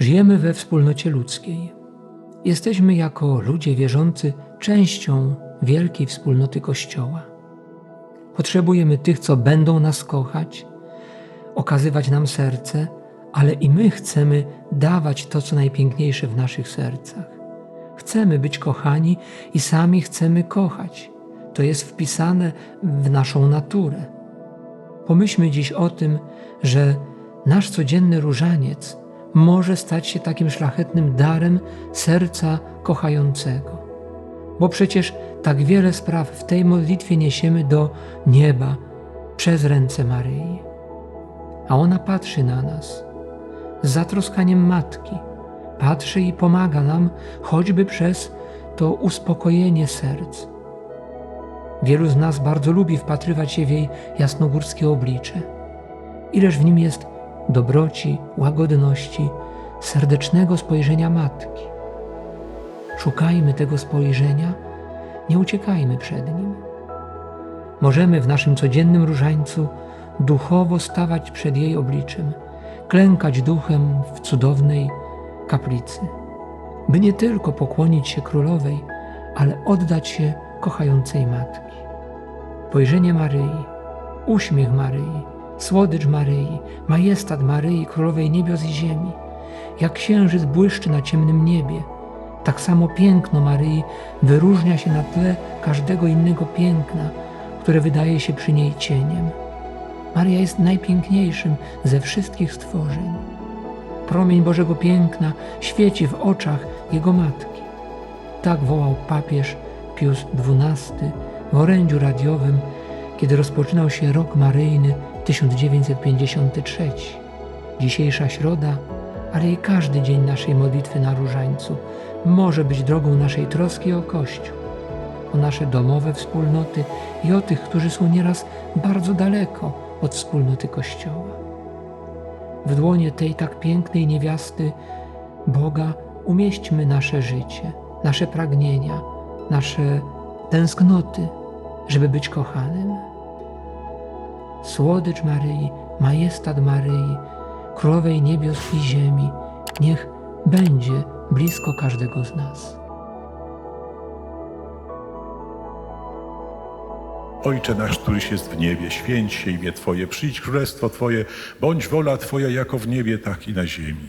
Żyjemy we wspólnocie ludzkiej. Jesteśmy jako ludzie wierzący częścią wielkiej wspólnoty Kościoła. Potrzebujemy tych, co będą nas kochać, okazywać nam serce, ale i my chcemy dawać to, co najpiękniejsze w naszych sercach. Chcemy być kochani i sami chcemy kochać. To jest wpisane w naszą naturę. Pomyślmy dziś o tym, że nasz codzienny różaniec może stać się takim szlachetnym darem serca kochającego. Bo przecież tak wiele spraw w tej modlitwie niesiemy do nieba przez ręce Maryi. A ona patrzy na nas z zatroskaniem matki, patrzy i pomaga nam choćby przez to uspokojenie serc. Wielu z nas bardzo lubi wpatrywać się w jej jasnogórskie oblicze. Ileż w nim jest dobroci, łagodności, serdecznego spojrzenia matki. Szukajmy tego spojrzenia, nie uciekajmy przed nim. Możemy w naszym codziennym różańcu duchowo stawać przed jej obliczem, klękać duchem w cudownej kaplicy, by nie tylko pokłonić się królowej, ale oddać się kochającej matki. Spojrzenie Maryi, uśmiech Maryi, słodycz Maryi, majestat Maryi, królowej niebios i ziemi. Jak księżyc błyszczy na ciemnym niebie, tak samo piękno Maryi wyróżnia się na tle każdego innego piękna, które wydaje się przy niej cieniem. Maria jest najpiękniejszym ze wszystkich stworzeń. Promień Bożego piękna świeci w oczach Jego matki. Tak wołał papież Pius XII w orędziu radiowym, kiedy rozpoczynał się rok maryjny 1953. Dzisiejsza środa, ale i każdy dzień naszej modlitwy na różańcu może być drogą naszej troski o Kościół, o nasze domowe wspólnoty i o tych, którzy są nieraz bardzo daleko od wspólnoty Kościoła. W dłonie tej tak pięknej niewiasty Boga umieśćmy nasze życie, nasze pragnienia, nasze tęsknoty, żeby być kochanym. Słodycz Maryi, majestat Maryi, królowej niebios i ziemi, niech będzie blisko każdego z nas. Ojcze nasz, któryś jest w niebie, święć się imię Twoje, przyjdź królestwo Twoje, bądź wola Twoja jako w niebie, tak i na ziemi.